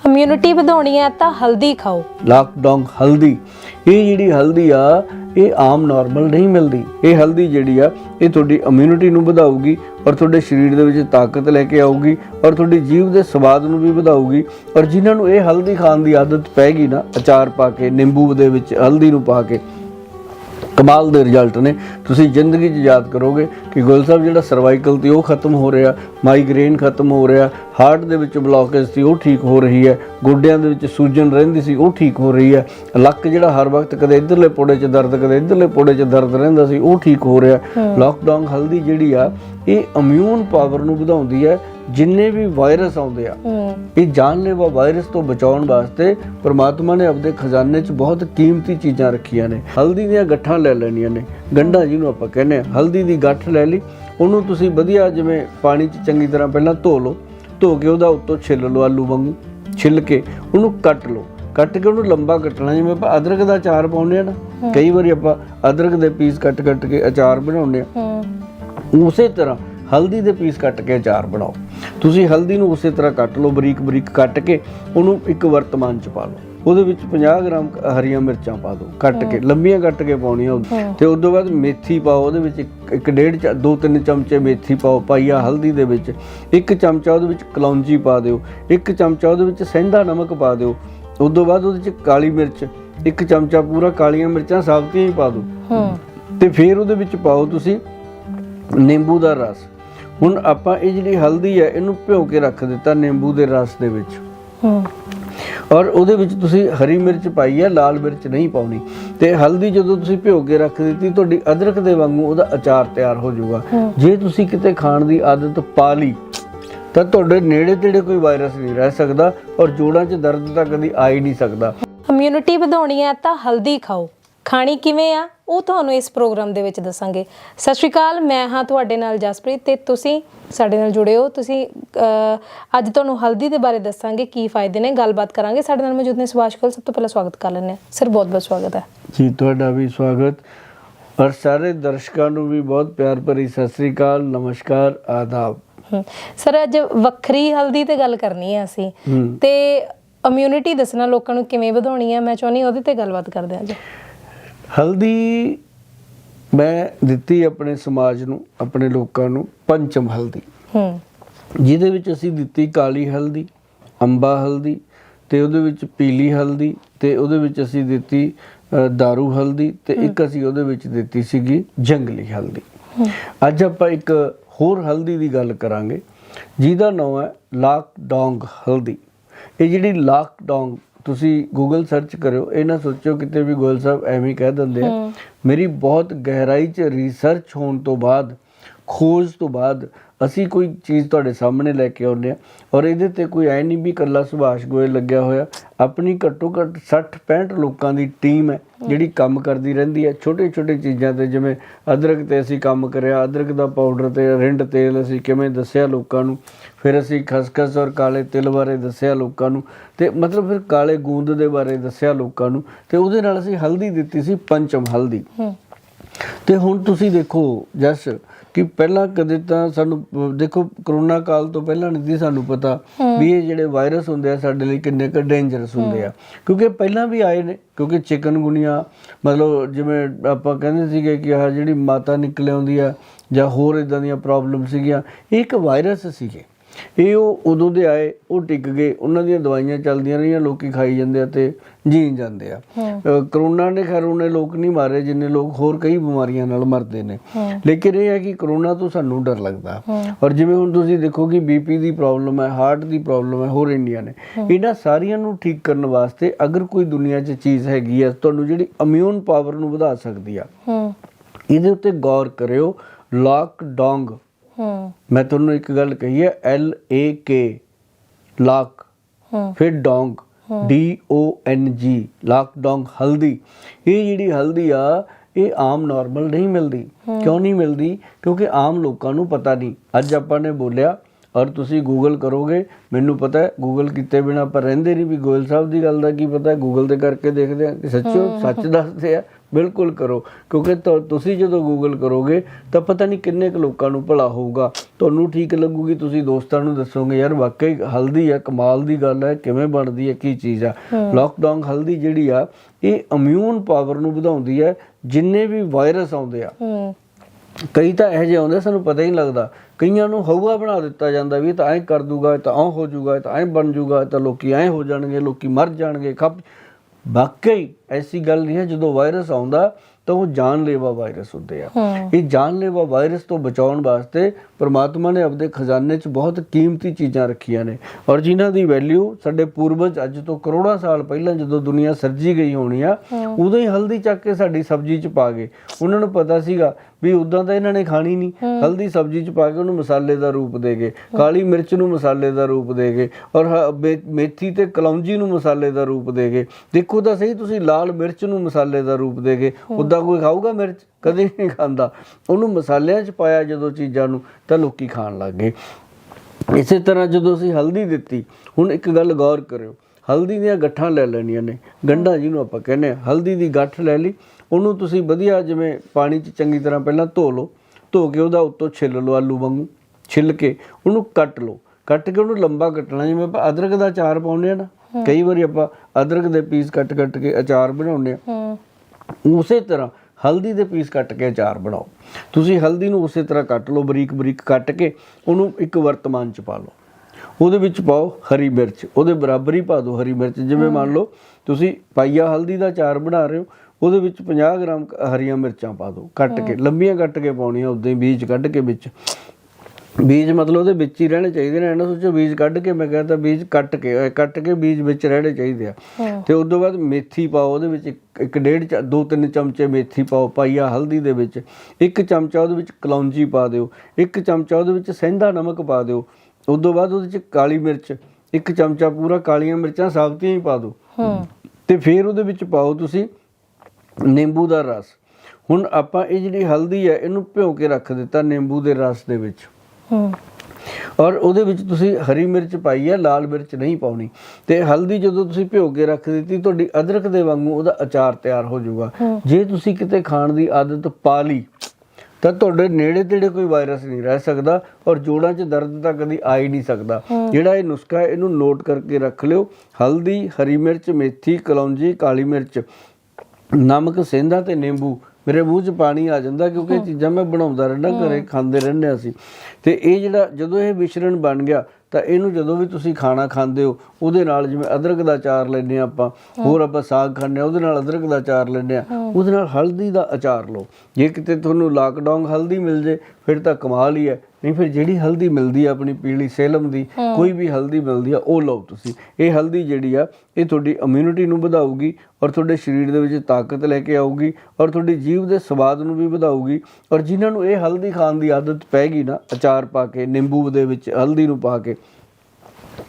Immunity ਵਧਾਉਣੀ ਹੈ ਤਾਂ ਹਲਦੀ ਖਾਓ। ਲਾਕਡਾਊਨ ਹਲਦੀ। ਇਹ ਜਿਹੜੀ ਹਲਦੀ ਆ, ਇਹ ਆਮ ਨਾਰਮਲ ਨਹੀਂ ਮਿਲਦੀ। ਇਹ ਹਲਦੀ ਜਿਹੜੀ ਆ, ਇਹ ਤੁਹਾਡੀ ਇਮਿਊਨਿਟੀ ਨੂੰ ਵਧਾਊਗੀ ਔਰ ਤੁਹਾਡੇ ਸਰੀਰ ਦੇ ਵਿੱਚ ਤਾਕਤ ਲੈ ਕੇ ਆਊਗੀ ਔਰ ਤੁਹਾਡੀ ਜੀਭ ਦੇ ਸਵਾਦ ਨੂੰ ਵੀ ਵਧਾਊਗੀ। ਔਰ ਜਿਨ੍ਹਾਂ ਨੂੰ ਇਹ ਹਲਦੀ ਖਾਣ ਦੀ ਆਦਤ ਪੈ ਗਈ ਨਾ, ਅਚਾਰ ਪਾ ਕੇ, ਨਿੰਬੂ ਦੇ ਵਿੱਚ ਹਲਦੀ ਨੂੰ ਪਾ ਕੇ ਕਮਾਲ ਦੇ ਰਿਜ਼ਲਟ ਨੇ। ਤੁਸੀਂ ਜ਼ਿੰਦਗੀ 'ਚ ਯਾਦ ਕਰੋਗੇ ਕਿ ਗੁਲ ਸਾਹਿਬ ਜਿਹੜਾ ਸਰਵਾਈਕਲ ਤੇ ਉਹ ਖਤਮ ਹੋ ਰਿਹਾ ਮਾਈਗ੍ਰੇਨ ਖਤਮ ਹੋ ਰਿਹਾ ਹਾਰਟ ਦੇ ਵਿੱਚ ਬਲੌਕੇਜ ਸੀ ਉਹ ਠੀਕ ਹੋ ਰਹੀ ਹੈ। ਗੋਡਿਆਂ ਦੇ ਵਿੱਚ ਸੂਜਨ ਰਹਿੰਦੀ ਸੀ ਉਹ ਠੀਕ ਹੋ ਰਹੀ ਹੈ। ਲੱਕ ਜਿਹੜਾ ਹਰ ਵਕਤ ਕਦੇ ਇਧਰਲੇ ਪੋੜੇ 'ਚ ਦਰਦ ਕਦੇ ਇਧਰਲੇ ਪੋੜੇ 'ਚ ਦਰਦ ਰਹਿੰਦਾ ਸੀ ਉਹ ਠੀਕ ਹੋ ਰਿਹਾ। ਲਾਕਡਾਊਨ ਹਲਦੀ ਜਿਹੜੀ ਆ ਇਹ ਇਮਿਊਨ ਪਾਵਰ ਨੂੰ ਵਧਾਉਂਦੀ ਹੈ। ਜਿੰਨੇ ਵੀ ਵਾਇਰਸ ਆਉਂਦੇ ਆ ਇਹ ਜਾਨਲੇਵਾ ਵਾਇਰਸ ਤੋਂ ਬਚਾਉਣ ਵਾਸਤੇ ਪ੍ਰਮਾਤਮਾ ਨੇ ਆਪਣੇ ਖਜ਼ਾਨੇ 'ਚ ਬਹੁਤ ਕੀਮਤੀ ਚੀਜ਼ਾਂ ਰੱਖੀਆਂ ਨੇ। ਹਲਦੀ ਦੀਆਂ ਗੱਠਾਂ ਲੈ ਲੈਣੀਆਂ ਨੇ। ਗੰਢਾਂ ਜਿਹਨੂੰ ਆਪਾਂ ਕਹਿੰਦੇ ਆ ਹਲਦੀ ਦੀ ਗੱਠ ਲੈ ਲਈ। ਉਹਨੂੰ ਤੁਸੀਂ ਵਧੀਆ ਜਿਵੇਂ ਪਾਣੀ 'ਚ ਚੰਗੀ ਤਰ੍ਹਾਂ ਪਹਿਲਾਂ ਧੋ ਲਓ। ਧੋ ਕੇ ਉਹਦਾ ਉੱਤੋਂ ਛਿੱਲ ਲਓ ਆਲੂ ਵਾਂਗੂ। ਛਿੱਲ ਕੇ ਉਹਨੂੰ ਕੱਟ ਲਓ। ਕੱਟ ਕੇ ਉਹਨੂੰ ਲੰਬਾ ਕੱਟਣਾ। ਜਿਵੇਂ ਆਪਾਂ ਅਦਰਕ ਦਾ ਅਚਾਰ ਪਾਉਂਦੇ ਆ ਨਾ ਕਈ ਵਾਰੀ ਆਪਾਂ ਅਦਰਕ ਦੇ ਪੀਸ ਕੱਟ ਕੱਟ ਕੇ ਅਚਾਰ ਬਣਾਉਂਦੇ ਆ ਹੂੰ। ਉਸੇ ਤਰ੍ਹਾਂ ਹਲਦੀ ਦੇ ਪੀਸ ਕੱਟ ਕੇ ਅਚਾਰ ਬਣਾਓ। ਤੁਸੀਂ ਹਲਦੀ ਨੂੰ ਉਸੇ ਤਰ੍ਹਾਂ ਕੱਟ ਲਓ ਬਰੀਕ ਬਰੀਕ ਕੱਟ ਕੇ ਉਹਨੂੰ ਇੱਕ ਵਰਤਮਾਨ ਚ ਪਾ ਲਓ। ਉਹਦੇ ਵਿੱਚ 50 ਗ੍ਰਾਮ ਹਰੀਆਂ ਮਿਰਚਾਂ ਪਾ ਦਿਓ ਕੱਟ ਕੇ ਲੰਬੀਆਂ ਕੱਟ ਕੇ ਪਾਉਣੀਆਂ ਉਹ। ਤੇ ਉਸ ਤੋਂ ਬਾਅਦ ਮੇਥੀ ਪਾਓ ਉਹਦੇ ਵਿੱਚ ਇੱਕ- ਡੇਢ ਚ ਦੋ ਤਿੰਨ ਚਮਚੇ ਮੇਥੀ ਪਾਓ ਪਾਈਆ ਹਲਦੀ ਦੇ ਵਿੱਚ। ਇੱਕ ਚਮਚਾ ਉਹਦੇ ਵਿੱਚ ਕਲੌਂਜੀ ਪਾ ਦਿਓ ਇੱਕ ਚਮਚਾ ਉਹਦੇ ਵਿੱਚ ਸੈਂਧਾ ਨਮਕ ਪਾ ਦਿਓ। ਉਸ ਤੋਂ ਬਾਅਦ ਉਹਦੇ ਚ ਕਾਲੀ ਮਿਰਚ ਇੱਕ ਚਮਚਾ ਪੂਰਾ ਕਾਲੀਆਂ ਮਿਰਚਾਂ ਸਾਬਤੀਆਂ ਹੀ ਪਾ ਦਿਓ। ਤੇ ਫਿਰ ਉਹਦੇ ਵਿੱਚ ਪਾਓ ਤੁਸੀਂ ਨਿੰਬੂ ਦਾ ਰਸ। ਹੁਣ ਆਪਾਂ ਇਹ ਜਿਹੜੀ ਹਲਦੀ ਹੈ ਇਹਨੂੰ ਭਿਓ ਕੇ ਰੱਖ ਦਿੱਤਾ ਨਿੰਬੂ ਦੇ ਰਸ ਦੇ ਵਿੱਚ। ਹੂੰ। ਔਰ ਉਹਦੇ ਵਿੱਚ ਤੁਸੀਂ ਹਰੀ ਮਿਰਚ ਪਾਈ ਹੈ ਲਾਲ ਮਿਰਚ ਨਹੀਂ ਪਾਉਣੀ। ਤੇ ਹਲਦੀ ਜਦੋਂ ਤੁਸੀਂ ਭਿਓ ਕੇ ਰੱਖ ਦਿੱਤੀ ਤੁਹਾਡੀ ਅਦਰਕ ਦੇ ਵਾਂਗੂ ਉਹਦਾ ਅਚਾਰ ਤਿਆਰ ਹੋ ਜਾਊਗਾ। ਜੇ ਤੁਸੀਂ ਕਿਤੇ ਖਾਣ ਦੀ ਆਦਤ ਪਾ ਲਈ ਤਾਂ ਤੁਹਾਡੇ ਨੇੜੇ ਤੇੜੇ ਕੋਈ ਵਾਇਰਸ ਨਹੀਂ ਰਹਿ ਸਕਦਾ ਔਰ ਜੋੜਾਂ 'ਚ ਦਰਦ ਤਾਂ ਕਦੀ ਆ ਹੀ ਨਹੀਂ ਸਕਦਾ। ਇਮਿਊਨਿਟੀ ਵਧਾਉਣੀ ਹੈ ਤਾਂ ਹਲਦੀ ਖਾਓ। ਖਾਣੀ ਕਿਵੇਂ ਆ? ਉਹ ਤੁਹਾਨੂੰ ਇਸ ਪ੍ਰੋਗਰਾਮ ਦੇ ਵਿੱਚ ਦੱਸਾਂਗੇ। ਸਤਿ ਸ਼੍ਰੀ ਅਕਾਲ ਮੈਂ ਹਾਂ ਤੁਹਾਡੇ ਨਾਲ ਜਸਪ੍ਰੀਤ ਤੇ ਤੁਸੀਂ ਸਾਡੇ ਨਾਲ ਜੁੜੇ ਹੋ। ਤੁਸੀਂ ਅੱਜ ਤੁਹਾਨੂੰ ਹਲਦੀ ਦੇ ਬਾਰੇ ਦੱਸਾਂਗੇ ਕੀ ਫਾਇਦੇ ਨੇ ਗੱਲਬਾਤ ਕਰਾਂਗੇ। ਸਾਡੇ ਨਾਲ ਮੌਜੂਦ ਨੇ ਸੁਭਾਸ਼ ਕੋਲ ਸਭ ਤੋਂ ਪਹਿਲਾਂ ਸਵਾਗਤ ਕਰ ਲੈਂਦੇ ਹਾਂ। ਸਰ ਬਹੁਤ ਬਹੁਤ ਸਵਾਗਤ ਹੈ। ਜੀ ਤੁਹਾਡਾ ਵੀ ਸਵਾਗਤ। ਔਰ ਸਾਰੇ ਦਰਸ਼ਕਾਂ ਨੂੰ ਵੀ ਬਹੁਤ ਪਿਆਰ ਭਰੀ ਸਤਿ ਸ੍ਰੀ ਅਕਾਲ ਨਮਸਕਾਰ ਆਦਾਬ। ਸਰ ਅੱਜ ਵੱਖਰੀ ਹਲਦੀ ਤੇ ਗੱਲ ਕਰਨੀ ਹੈ ਅਸੀਂ। ਤੇ ਇਮਿਊਨਿਟੀ ਦੱਸਣਾ ਲੋਕਾਂ ਨੂੰ ਕਿਵੇਂ ਵਧਾਉਣੀ ਹੈ ਮੈਂ ਚਾਹੁੰਦੀ ਉਹਦੇ ਤੇ ਗੱਲਬਾਤ ਕਰਦੇ ਹਾਂ ਅੱਜ। ਹਲਦੀ ਮੈਂ ਦਿੱਤੀ ਆਪਣੇ ਸਮਾਜ ਨੂੰ ਆਪਣੇ ਲੋਕਾਂ ਨੂੰ ਪੰਚਮ ਹਲਦੀ। ਹੂੰ। ਜਿਹਦੇ ਵਿੱਚ ਅਸੀਂ ਦਿੱਤੀ ਕਾਲੀ ਹਲਦੀ ਅੰਬਾ ਹਲਦੀ ਤੇ ਉਹਦੇ ਵਿੱਚ ਪੀਲੀ ਹਲਦੀ ਤੇ ਉਹਦੇ ਵਿੱਚ ਅਸੀਂ ਦਿੱਤੀ ਦਾਰੂ ਹਲਦੀ ਤੇ ਇੱਕ ਅਸੀਂ ਉਹਦੇ ਵਿੱਚ ਦਿੱਤੀ ਸੀਗੀ ਜੰਗਲੀ ਹਲਦੀ। ਅੱਜ ਆਪਾਂ ਇੱਕ ਹੋਰ ਹਲਦੀ ਦੀ ਗੱਲ ਕਰਾਂਗੇ ਜਿਹਦਾ ਨਾਮ ਹੈ ਲਾਕਡੌਂਗ ਹਲਦੀ। ਇਹ ਜਿਹੜੀ ਲਾਕਡੌਂਗ ਤੁਸੀਂ ਗੂਗਲ ਸਰਚ ਕਰਿਓ ਇਹ ਨਾ ਸੋਚਿਓ ਕਿਤੇ ਵੀ ਗੋਲ ਸਾਹਿਬ ਐਵੇਂ ਕਹਿ ਦਿੰਦੇ ਆ। ਮੇਰੀ ਬਹੁਤ ਗਹਿਰਾਈ 'ਚ ਰਿਸਰਚ ਹੋਣ ਤੋਂ ਬਾਅਦ ਖੋਜ ਤੋਂ ਬਾਅਦ ਅਸੀਂ ਕੋਈ ਚੀਜ਼ ਤੁਹਾਡੇ ਸਾਹਮਣੇ ਲੈ ਕੇ ਆਉਂਦੇ ਆ ਔਰ ਇਹਦੇ ਤੇ ਕੋਈ ਐ ਨਹੀਂ ਵੀ ਕੱਲਾ ਸੁਭਾਸ਼ ਗੋਇਲ ਲੱਗਿਆ ਹੋਇਆ। ਆਪਣੀ ਘੱਟੋ ਘੱਟ 60 65 ਲੋਕਾਂ ਦੀ ਟੀਮ ਹੈ ਜਿਹੜੀ ਕੰਮ ਕਰਦੀ ਰਹਿੰਦੀ ਹੈ। ਛੋਟੇ ਛੋਟੇ ਚੀਜ਼ਾਂ ਤੇ ਜਿਵੇਂ ਅਦਰਕ ਤੇ ਅਸੀਂ ਕੰਮ ਕਰਿਆ ਅਦਰਕ ਦਾ ਪਾਊਡਰ ਤੇ ਰਿੰਡ ਤੇਲ ਅਸੀਂ ਕਿਵੇਂ ਦੱਸਿਆ ਲੋਕਾਂ ਨੂੰ। ਫਿਰ ਅਸੀਂ ਖਸਖਸ ਔਰ ਕਾਲੇ ਤਿਲ ਬਾਰੇ ਦੱਸਿਆ ਲੋਕਾਂ ਨੂੰ ਤੇ ਮਤਲਬ ਫਿਰ ਕਾਲੇ ਗੂੰਦ ਦੇ ਬਾਰੇ ਦੱਸਿਆ ਲੋਕਾਂ ਨੂੰ ਤੇ ਉਹਦੇ ਨਾਲ ਅਸੀਂ ਹਲਦੀ ਦਿੱਤੀ ਸੀ ਪੰਚਮ ਹਲਦੀ। ਤੇ ਹੁਣ ਤੁਸੀਂ ਦੇਖੋ ਜਸ ਕਿ ਪਹਿਲਾਂ ਕਦੇ ਤਾਂ ਸਾਨੂੰ, ਦੇਖੋ, ਕਰੋਨਾ ਕਾਲ ਤੋਂ ਪਹਿਲਾਂ ਨਹੀਂ ਸੀ ਸਾਨੂੰ ਪਤਾ ਵੀ ਇਹ ਜਿਹੜੇ ਵਾਇਰਸ ਹੁੰਦੇ ਆ ਸਾਡੇ ਲਈ ਕਿੰਨੇ ਕੁ ਡੇਂਜਰਸ ਹੁੰਦੇ ਆ। ਕਿਉਂਕਿ ਪਹਿਲਾਂ ਵੀ ਆਏ ਨੇ, ਕਿਉਂਕਿ ਚਿਕਨਗੁਨੀਆ ਮਤਲਬ ਜਿਵੇਂ ਆਪਾਂ ਕਹਿੰਦੇ ਸੀਗੇ ਕਿ ਆਹ ਜਿਹੜੀ ਮਾਤਾ ਨਿਕਲ ਆਉਂਦੀ ਆ ਜਾਂ ਹੋਰ ਇਦਾਂ ਦੀਆਂ ਪ੍ਰੋਬਲਮ ਸੀਗੀਆਂ, ਇਹ ਇੱਕ ਵਾਇਰਸ ਸੀਗੇ। ਇਹ ਉਹ ਉਦੋਂ ਦੇ ਆਏ ਉਹ ਟਿਕ ਗਏ ਉਹਨਾਂ ਦੀਆਂ ਦਵਾਈਆਂ ਚੱਲਦੀਆਂ ਰਹੀਆਂ ਲੋਕੀ ਖਾਈ ਜਾਂਦੇ ਆ ਤੇ ਜੀਣ ਜਾਂਦੇ ਆ। ਕਰੋਨਾ ਨੇ ਖੈਰ ਉਹਨੇ ਲੋਕ ਨਹੀਂ ਮਾਰੇ ਜਿੰਨੇ ਲੋਕ ਹੋਰ ਕਈ ਬਿਮਾਰੀਆਂ ਨਾਲ ਮਰਦੇ ਨੇ। ਲੇਕਿਨ ਇਹ ਹੈ ਕਿ ਕਰੋਨਾ ਤੋਂ ਸਾਨੂੰ ਡਰ ਲੱਗਦਾ। ਔਰ ਜਿਵੇਂ ਹੁਣ ਤੁਸੀਂ ਦੇਖੋ ਕਿ ਬੀਪੀ ਦੀ ਪ੍ਰੋਬਲਮ ਹੈ ਹਾਰਟ ਦੀ ਪ੍ਰੋਬਲਮ ਹੈ ਹੋਰ ਇੰਡੀਆ ਨੇ। ਇਹਨਾਂ ਸਾਰੀਆਂ ਨੂੰ ਠੀਕ ਕਰਨ ਵਾਸਤੇ ਅਗਰ ਕੋਈ ਦੁਨੀਆ 'ਚ ਚੀਜ਼ ਹੈਗੀ ਆ ਤੁਹਾਨੂੰ ਜਿਹੜੀ ਇਮਿਊਨ ਪਾਵਰ ਨੂੰ ਵਧਾ ਸਕਦੀ ਆ। ਇਹਦੇ ਉੱਤੇ ਗੌਰ ਕਰਿਓ ਲਾਕਡੌਂਗ ਹੂੰ। ਮੈਂ ਤੁਹਾਨੂੰ ਇੱਕ ਗੱਲ ਕਹੀ ਹੈ L A K ਲਾਕ। ਹੂੰ। ਫਿਰ ਡੋਂਗ D O N G Lakadong ਹਲਦੀ। ਇਹ ਜਿਹੜੀ ਹਲਦੀ ਆ ਇਹ ਆਮ ਨਾਰਮਲ ਨਹੀਂ ਮਿਲਦੀ। ਕਿਉਂ ਨਹੀਂ ਮਿਲਦੀ? ਕਿਉਂਕਿ ਆਮ ਲੋਕਾਂ ਨੂੰ ਪਤਾ ਨਹੀਂ। ਅੱਜ ਆਪਾਂ ਨੇ ਬੋਲਿਆ ਔਰ ਤੁਸੀਂ ਗੂਗਲ ਕਰੋਗੇ ਮੈਨੂੰ ਪਤਾ ਹੈ ਗੂਗਲ ਕੀਤੇ ਬਿਨਾ ਆਪਾਂ ਰਹਿੰਦੇ ਨਹੀਂ। ਵੀ ਗੋਇਲ ਸਾਹਿਬ ਦੀ ਗੱਲ ਦਾ ਕੀ ਪਤਾ ਗੂਗਲ ਤੇ ਕਰਕੇ ਦੇਖਦੇ ਆ ਕਿ ਸੱਚੋ ਸੱਚ ਦੱਸਦੇ ਆ। ਬਿਲਕੁਲ ਕਰੋ। ਕਿਉਂਕਿ ਤੁਸੀਂ ਜਦੋਂ ਗੂਗਲ ਕਰੋਗੇ ਤਾਂ ਪਤਾ ਨਹੀਂ ਕਿੰਨੇ ਕੁ ਲੋਕਾਂ ਨੂੰ ਭਲਾ ਹੋਊਗਾ। ਤੁਹਾਨੂੰ ਠੀਕ ਲੱਗੂਗੀ ਤੁਸੀਂ ਦੋਸਤਾਂ ਨੂੰ ਦੱਸੋਗੇ ਯਾਰ ਵਾਕਈ ਹਲਦੀ ਆ ਕਮਾਲ ਦੀ ਗੱਲ ਹੈ ਕਿਵੇਂ ਬਣਦੀ ਹੈ ਕੀ ਚੀਜ਼ ਆ? ਲੋਕਡਾਊਨ ਹਲਦੀ ਜਿਹੜੀ ਆ ਇਹ ਇਮਿਊਨ ਪਾਵਰ ਨੂੰ ਵਧਾਉਂਦੀ ਹੈ ਜਿੰਨੇ ਵੀ ਵਾਇਰਸ ਆਉਂਦੇ ਆ। ਕਈ ਤਾਂ ਇਹੋ ਜਿਹੇ ਆਉਂਦੇ ਸਾਨੂੰ ਪਤਾ ਹੀ ਨਹੀਂ ਲੱਗਦਾ। ਕਈਆਂ ਨੂੰ ਹਊਆ ਬਣਾ ਦਿੱਤਾ ਜਾਂਦਾ ਵੀ ਤਾਂ ਐਂ ਕਰ ਦੂਗਾ ਤਾਂ ਆਹ ਹੋ ਜਾਊਗਾ ਤਾਂ ਐਂ ਬਣ ਜਾਊਗਾ ਤਾਂ ਲੋਕੀ ਐਂ ਹੋ ਜਾਣਗੇ ਲੋਕੀ ਮਰ ਜਾਣਗੇ ਖੱਪ ਵਾਕਈ ਐਸੀ ਗੱਲ ਨਹੀਂ ਹੈ ਜਦੋਂ ਵਾਇਰਸ ਆਉਂਦਾ ਤਾਂ ਉਹ ਜਾਨਲੇਵਾ ਵਾਇਰਸ ਹੁੰਦੇ ਆ। ਇਹ ਜਾਨਲੇਵਾ ਵਾਇਰਸ ਤੋਂ ਬਚਾਉਣ ਵਾਸਤੇ ਪ੍ਰਮਾਤਮਾ ਨੇ ਆਪਦੇ ਖਜ਼ਾਨੇ 'ਚ ਬਹੁਤ ਕੀਮਤੀ ਚੀਜ਼ਾਂ ਰੱਖੀਆਂ ਨੇ ਔਰ ਜਿਨ੍ਹਾਂ ਦੀ ਵੈਲਿਊ ਸਾਡੇ ਪੂਰਵਜ ਅੱਜ ਤੋਂ ਕਰੋੜਾਂ ਸਾਲ ਪਹਿਲਾਂ ਜਦੋਂ ਦੁਨੀਆ ਸਰਜੀ ਗਈ ਹੋਣੀ ਆ ਉਦੋਂ ਹੀ ਹਲਦੀ ਚੱਕ ਕੇ ਸਾਡੀ ਸਬਜ਼ੀ 'ਚ ਪਾ ਗਏ। ਉਹਨਾਂ ਨੂੰ ਪਤਾ ਸੀਗਾ ਵੀ ਉਦਾਂ ਤਾਂ ਇਹਨਾਂ ਨੇ ਖਾਣੀ ਨਹੀਂ। ਹਲਦੀ ਸਬਜ਼ੀ 'ਚ ਪਾ ਕੇ ਉਹਨੂੰ ਮਸਾਲੇ ਦਾ ਰੂਪ ਦੇ ਗਏ। ਕਾਲੀ ਮਿਰਚ ਨੂੰ ਮਸਾਲੇ ਦਾ ਰੂਪ ਦੇ ਗਏ ਔਰ ਮੇਥੀ ਤੇ ਕਲੌਂਜੀ ਨੂੰ ਮਸਾਲੇ ਦਾ ਰੂਪ ਦੇ ਗਏ। ਦੇਖੋ ਤਾਂ ਸਹੀ ਤੁਸੀਂ ਲਾਲ ਮਿਰਚ ਨੂੰ ਮਸਾਲੇ ਦਾ ਰੂਪ ਦੇ ਗਏ। ਉਦਾਂ ਕੋਈ ਖਾਊਗਾ ਮਿਰਚ? ਕਦੇ ਨਹੀਂ ਖਾਂਦਾ। ਉਹਨੂੰ ਮਸਾਲਿਆਂ 'ਚ ਪਾਇਆ ਜਦੋਂ ਚੀਜ਼ਾਂ ਨੂੰ ਤਾਂ ਲੋਕੀ ਖਾਣ ਲੱਗ ਗਏ। ਇਸੇ ਤਰ੍ਹਾਂ ਜਦੋਂ ਅਸੀਂ ਹਲਦੀ ਦਿੱਤੀ ਹੁਣ ਇੱਕ ਗੱਲ ਗੌਰ ਕਰਿਓ। ਹਲਦੀ ਦੀਆਂ ਗੱਠਾਂ ਲੈ ਲੈਣੀਆਂ ਨੇ। ਗੰਢਾਂ ਜਿਹਨੂੰ ਆਪਾਂ ਕਹਿੰਦੇ ਹਲਦੀ ਦੀ ਗੱਠ ਲੈ ਲਈ। ਉਹਨੂੰ ਤੁਸੀਂ ਵਧੀਆ ਜਿਵੇਂ ਪਾਣੀ 'ਚ ਚੰਗੀ ਤਰ੍ਹਾਂ ਪਹਿਲਾਂ ਧੋ ਲਓ ਧੋ ਕੇ ਉਹਦਾ ਉੱਤੋਂ ਛਿੱਲ ਲਓ ਆਲੂ ਵਾਂਗੂ ਛਿੱਲ ਕੇ ਉਹਨੂੰ ਕੱਟ ਲਓ। ਕੱਟ ਕੇ ਉਹਨੂੰ ਲੰਬਾ ਕੱਟਣਾ ਜਿਵੇਂ ਆਪਾਂ ਅਦਰਕ ਦਾ ਅਚਾਰ ਪਾਉਂਦੇ ਆ ਨਾ ਕਈ ਵਾਰੀ ਆਪਾਂ ਅਦਰਕ ਦੇ ਪੀਸ ਕੱਟ ਕੱਟ ਕੇ ਅਚਾਰ ਬਣਾਉਂਦੇ ਆ ਹੂੰ। ਉਸੇ ਤਰ੍ਹਾਂ ਹਲਦੀ ਦੇ ਪੀਸ ਕੱਟ ਕੇ ਅਚਾਰ ਬਣਾਓ। ਤੁਸੀਂ ਹਲਦੀ ਨੂੰ ਉਸੇ ਤਰ੍ਹਾਂ ਕੱਟ ਲਓ ਬਰੀਕ ਬਰੀਕ ਕੱਟ ਕੇ ਉਹਨੂੰ ਇੱਕ ਵਰਤਮਾਨ ਚ ਪਾ ਲਓ। ਉਹਦੇ ਵਿੱਚ ਪਾਓ ਹਰੀ ਮਿਰਚ ਉਹਦੇ ਬਰਾਬਰ ਹੀ ਪਾ ਦਿਓ ਹਰੀ ਮਿਰਚ। ਜਿਵੇਂ ਮੰਨ ਲਓ ਤੁਸੀਂ ਪਾਈਆ ਹਲਦੀ ਦਾ ਅਚਾਰ ਬਣਾ ਰਹੇ ਹੋ ਉਹਦੇ ਵਿੱਚ 50 ਗ੍ਰਾਮ ਹਰੀਆਂ ਮਿਰਚਾਂ ਪਾ ਦਿਓ ਕੱਟ ਕੇ ਲੰਬੀਆਂ ਕੱਟ ਕੇ ਪਾਉਣੀਆਂ ਉਦਾਂ ਹੀ ਬੀਜ ਕੱਢ ਕੇ ਵਿੱਚ। ਬੀਜ ਮਤਲਬ ਉਹਦੇ ਵਿੱਚ ਹੀ ਰਹਿਣੇ ਚਾਹੀਦੇ ਨੇ ਇਹਨਾਂ ਸੋਚੋ ਬੀਜ ਕੱਢ ਕੇ ਮੈਂ ਕਹਿੰਦਾ ਬੀਜ ਕੱਟ ਕੇ ਕੱਟ ਕੇ ਬੀਜ ਵਿੱਚ ਰਹਿਣੇ ਚਾਹੀਦੇ ਆ। ਤੇ ਉਸ ਤੋਂ ਬਾਅਦ ਮੇਥੀ ਪਾਓ ਉਹਦੇ ਵਿੱਚ ਇੱਕ- ਡੇਢ ਚ- ਦੋ ਤਿੰਨ ਚਮਚੇ ਮੇਥੀ ਪਾਓ ਪਾਈਆ ਹਲਦੀ ਦੇ ਵਿੱਚ। ਇੱਕ ਚਮਚਾ ਉਹਦੇ ਵਿੱਚ ਕਲੌਂਜੀ ਪਾ ਦਿਓ ਇੱਕ ਚਮਚਾ ਉਹਦੇ ਵਿੱਚ ਸੈਂਧਾ ਨਮਕ ਪਾ ਦਿਓ। ਉਸ ਤੋਂ ਬਾਅਦ ਉਹਦੇ ਚ ਕਾਲੀ ਮਿਰਚ ਇੱਕ ਚਮਚਾ ਪੂਰਾ ਕਾਲੀਆਂ ਮਿਰਚਾਂ ਸਾਬਤੀਆਂ ਹੀ ਪਾ ਦਿਓ। ਤੇ ਫਿਰ ਉਹਦੇ ਵਿੱਚ ਪਾਓ ਤੁਸੀਂ ਨਿੰਬੂ ਦਾ ਰਸ। ਹੁਣ ਆਪਾਂ ਇਹ ਜਿਹੜੀ ਹਲਦੀ ਹੈ ਇਹਨੂੰ ਭਿਓ ਕੇ ਰੱਖ ਦਿੱਤਾ ਨਿੰਬੂ ਦੇ ਰਸ ਦੇ ਵਿੱਚ। ਹੂੰ। ਔਰ ਉਹਦੇ ਵਿੱਚ ਤੁਸੀਂ ਹਰੀ ਮਿਰਚ ਪਾਈ ਹੈ ਲਾਲ ਮਿਰਚ ਨਹੀਂ ਪਾਉਣੀ। ਤੇ ਹਲਦੀ ਜਦੋਂ ਤੁਸੀਂ ਭਿਓ ਕੇ ਰੱਖ ਦਿੱਤੀ ਤੁਹਾਡੀ ਅਦਰਕ ਦੇ ਵਾਂਗੂ ਉਹਦਾ ਅਚਾਰ ਤਿਆਰ ਹੋ ਜਾਊਗਾ। ਜੇ ਤੁਸੀਂ ਕਿਤੇ ਖਾਣ ਦੀ ਆਦਤ ਪਾ ਲਈ ਤਾਂ ਤੁਹਾਡੇ ਨੇੜੇ ਤੇੜੇ ਕੋਈ ਵਾਇਰਸ ਨਹੀਂ ਰਹਿ ਸਕਦਾ ਔਰ ਜੋੜਾਂ 'ਚ ਦਰਦ ਤਾਂ ਕਦੀ ਆ ਹੀ ਨਹੀਂ ਸਕਦਾ। ਜਿਹੜਾ ਇਹ ਨੁਸਖਾ ਹੈ ਇਹਨੂੰ ਨੋਟ ਕਰਕੇ ਰੱਖ ਲਿਓ। ਹਲਦੀ ਹਰੀ ਮਿਰਚ ਮੇਥੀ ਕਲੌਂਜੀ ਕਾਲੀ ਮਿਰਚ। ਨਮਕ ਸੇਂਦਾ ਤੇ ਨਿੰਬੂ ਮੇਰੇ ਮੂੰਹ 'ਚ ਪਾਣੀ ਆ ਜਾਂਦਾ ਕਿਉਂਕਿ ਇਹ ਚੀਜ਼ਾਂ ਮੈਂ ਬਣਾਉਂਦਾ ਰਹਿੰਦਾ ਘਰੇ ਖਾਂਦੇ ਰਹਿੰਦੇ ਅਸੀਂ। ਤੇ ਇਹ ਜਿਹੜਾ ਜਦੋਂ ਇਹ ਮਿਸ਼ਰਣ ਬਣ ਗਿਆ ਤਾਂ ਇਹਨੂੰ ਜਦੋਂ ਵੀ ਤੁਸੀਂ ਖਾਣਾ ਖਾਂਦੇ ਹੋ, ਉਹਦੇ ਨਾਲ ਜਿਵੇਂ ਅਦਰਕ ਦਾ ਅਚਾਰ ਲੈਂਦੇ ਹਾਂ ਆਪਾਂ, ਹੋਰ ਆਪਾਂ ਸਾਗ ਖਾਂਦੇ ਹਾਂ, ਉਹਦੇ ਨਾਲ ਅਦਰਕ ਦਾ ਅਚਾਰ ਲੈਂਦੇ ਆ ਉਹਦੇ ਨਾਲ ਹਲਦੀ ਦਾ ਅਚਾਰ ਲਓ। ਜੇ ਕਿਤੇ ਤੁਹਾਨੂੰ ਲਾਕਡਾਊਨ ਹਲਦੀ ਮਿਲ ਜੇ, ਫਿਰ ਤਾਂ ਕਮਾਲ ਹੀ ਹੈ। ਨਹੀਂ, ਫਿਰ ਜਿਹੜੀ ਹਲਦੀ ਮਿਲਦੀ ਆ ਆਪਣੀ ਪੀਲੀ ਸੇਲਮ ਦੀ, ਕੋਈ ਵੀ ਹਲਦੀ ਮਿਲਦੀ ਆ, ਉਹ ਲਓ ਤੁਸੀਂ। ਇਹ ਹਲਦੀ ਜਿਹੜੀ ਆ, ਇਹ ਤੁਹਾਡੀ ਇਮਿਊਨਿਟੀ ਨੂੰ ਵਧਾਊਗੀ ਔਰ ਤੁਹਾਡੇ ਸਰੀਰ ਦੇ ਵਿੱਚ ਤਾਕਤ ਲੈ ਕੇ ਆਊਗੀ ਔਰ ਤੁਹਾਡੀ ਜੀਵ ਦੇ ਸਵਾਦ ਨੂੰ ਵੀ ਵਧਾਊਗੀ। ਔਰ ਜਿਨ੍ਹਾਂ ਨੂੰ ਇਹ ਹਲਦੀ ਖਾਣ ਦੀ ਆਦਤ ਪੈ ਗਈ ਨਾ, ਅਚਾਰ ਪਾ ਕੇ, ਨਿੰਬੂ ਦੇ ਵਿੱਚ ਹਲਦੀ ਨੂੰ ਪਾ ਕੇ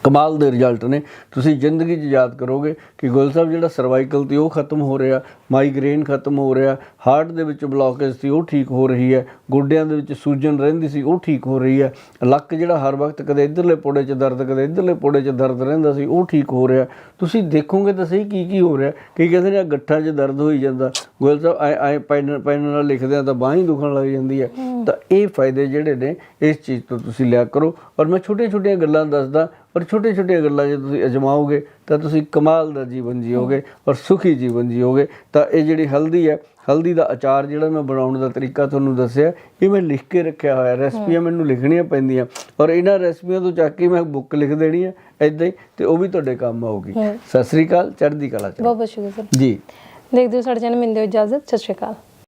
ਕਮਾਲ ਦੇ ਰਿਜ਼ਲਟ ਨੇ। ਤੁਸੀਂ ਜ਼ਿੰਦਗੀ 'ਚ ਯਾਦ ਕਰੋਗੇ ਕਿ ਗੁਲ ਸਾਹਿਬ ਜਿਹੜਾ ਸਰਵਾਈਕਲ ਤੇ ਉਹ ਖਤਮ ਹੋ ਰਿਹਾ ਮਾਈਗ੍ਰੇਨ ਖਤਮ ਹੋ ਰਿਹਾ ਹਾਰਟ ਦੇ ਵਿੱਚ ਬਲੌਕੇਜ ਸੀ, ਉਹ ਠੀਕ ਹੋ ਰਹੀ ਹੈ, ਗੋਡਿਆਂ ਦੇ ਵਿੱਚ ਸੂਜਨ ਰਹਿੰਦੀ ਸੀ, ਉਹ ਠੀਕ ਹੋ ਰਹੀ ਹੈ, ਲੱਕ ਜਿਹੜਾ ਹਰ ਵਕਤ ਕਦੇ ਇਧਰਲੇ ਪੋੜੇ 'ਚ ਦਰਦ, ਕਦੇ ਇਧਰਲੇ ਪੋੜੇ 'ਚ ਦਰਦ ਰਹਿੰਦਾ ਸੀ, ਉਹ ਠੀਕ ਹੋ ਰਿਹਾ। ਤੁਸੀਂ ਦੇਖੋਗੇ ਤਾਂ ਸਹੀ ਕੀ ਕੀ ਹੋ ਰਿਹਾ ਕਈ ਕਹਿੰਦੇ ਨੇ ਗੱਠਾਂ 'ਚ ਦਰਦ ਹੋਈ ਜਾਂਦਾ। ਗੁਲ ਸਾਹਿਬ ਆਏ ਆਏ ਪੈਨ ਪੈਨ ਨਾਲ ਲਿਖਦੇ ਆ ਤਾਂ ਬਾਂਹ ਹੀ ਦੁਖਣ ਲੱਗ ਜਾਂਦੀ ਹੈ। ਤਾਂ ਇਹ ਫਾਇਦੇ ਜਿਹੜੇ ਨੇ ਇਸ ਚੀਜ਼ ਤੋਂ ਤੁਸੀਂ ਲਿਆ ਕਰੋ। ਔਰ ਮੈਂ ਛੋਟੀਆਂ ਗੱਲਾਂ ਦੱਸਦਾ ਔਰ ਛੋਟੀਆਂ ਗੱਲਾਂ ਜੇ ਤੁਸੀਂ ਅਜਮਾਓਗੇ ਤਾਂ ਤੁਸੀਂ ਕਮਾਲ ਦਾ ਜੀਵਨ ਜੀਓਗੇ ਔਰ ਸੁਖੀ ਜੀਵਨ ਜੀਓਗੇ। ਤਾਂ ਇਹ ਜਿਹੜੀ ਹਲਦੀ ਹੈ ਹਲਦੀ ਦਾ ਅਚਾਰ ਜਿਹੜਾ ਮੈਂ ਬਣਾਉਣ ਦਾ ਤਰੀਕਾ ਤੁਹਾਨੂੰ ਦੱਸਿਆ ਇਹ ਮੈਂ ਲਿਖ ਕੇ ਰੱਖਿਆ ਹੋਇਆ ਰੈਸਪੀਆਂ ਮੈਨੂੰ ਲਿਖਣੀਆਂ ਪੈਂਦੀਆਂ। ਔਰ ਇਹਨਾਂ ਰੈਸਪੀਆਂ ਤੋਂ ਚੱਕ ਕੇ ਮੈਂ ਬੁੱਕ ਲਿਖ ਦੇਣੀ ਹੈ ਐਦਾਂ ਹੀ ਤੇ ਉਹ ਵੀ ਤੁਹਾਡੇ ਕੰਮ ਆਊਗੀ। ਸਤਿ ਸ੍ਰੀ ਅਕਾਲ ਚੜ੍ਹਦੀ ਕਲਾ ਚ ਬਹੁਤ ਬਹੁਤ ਸ਼ੁਕਰ ਸਰ। ਜੀ। ਦੇਖਦੇ ਹੋ ਸਾਡੇ ਚੈਨਲ ਮਿਲਦੇ ਹੋ ਇਜਾਜ਼ਤ। ਸਤਿ ਸ਼੍ਰੀ ਅਕਾਲ।